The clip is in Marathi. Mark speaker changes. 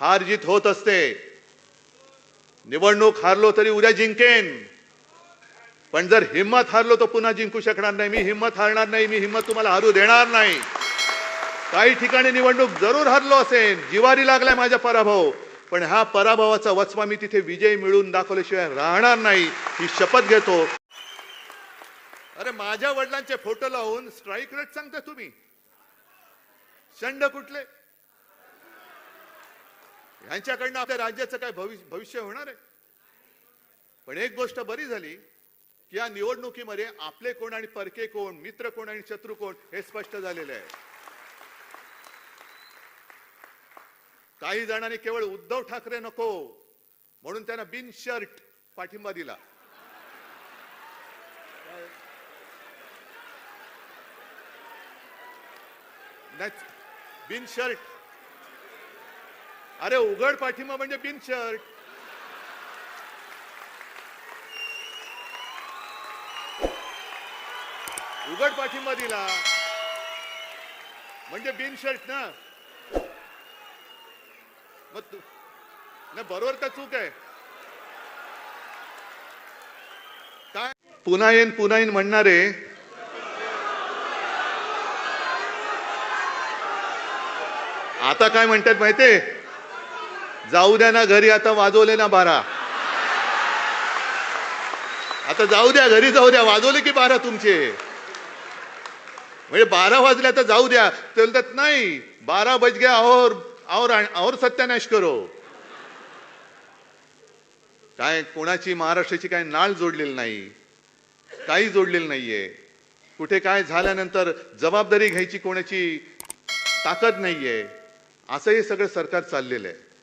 Speaker 1: हार जीत होत असते. निवडणूक हारलो तरी उद्या जिंकेन. पण जर हिंमत हारलो तर पुन्हा जिंकू शकणार नाही. मी हिंमत हारणार नाही. मी हिंमत तुम्हाला हारू देणार नाही. काही ठिकाणी निवडणूक जरूर हरलो असेल. जिवारी लागलाय माझा पराभव. पण ह्या पराभवाचा वचवा मी तिथे विजय मिळून दाखवल्याशिवाय राहणार नाही. ही शपथ घेतो. अरे माझ्या वडिलांचे फोटो लावून स्ट्राईक रेट सांगता तुम्ही. शंड कुठले? ह्यांच्याकडनं आपल्या राज्याचं काय भविष्य भविष्य होणार आहे? पण एक गोष्ट बरी झाली की या निवडणुकीमध्ये आपले कोण आणि परके कोण मित्र कोण आणि शत्रू कोण हे स्पष्ट झालेले आहे. काही जणांनी केवळ उद्धव ठाकरे नको म्हणून त्यांना बिन शर्ट पाठिंबा दिला. नाही, बिन शर्ट अरे उघड पाठिंबा म्हणजे बिन शर्ट उघड पाठिंबा दिला. म्हणजे बिन शर्ट ना? मग तू नाही बरोबर का चूक आहे? काय? पुन्हा येईन पुन्हा येईन म्हणणारे. आता काय म्हणतात माहितीये? जाऊ द्या ना घरी आता वाजवले ना बारा. आता जाऊ द्या घरी जाऊ द्या. वाजवले की बारा तुमचे? म्हणजे बारा वाजले आता जाऊ द्या. ते बोलतात नाही. बारा बज गया और और और सत्यानाश करो. काय कोणाची महाराष्ट्राची काय नाळ जोडलेली नाही. काही जोडलेलं नाहीये. कुठे काय झाल्यानंतर जबाबदारी घ्यायची कोणाची ताकद नाहीये. असं हे सगळं सरकार चाललेलं आहे.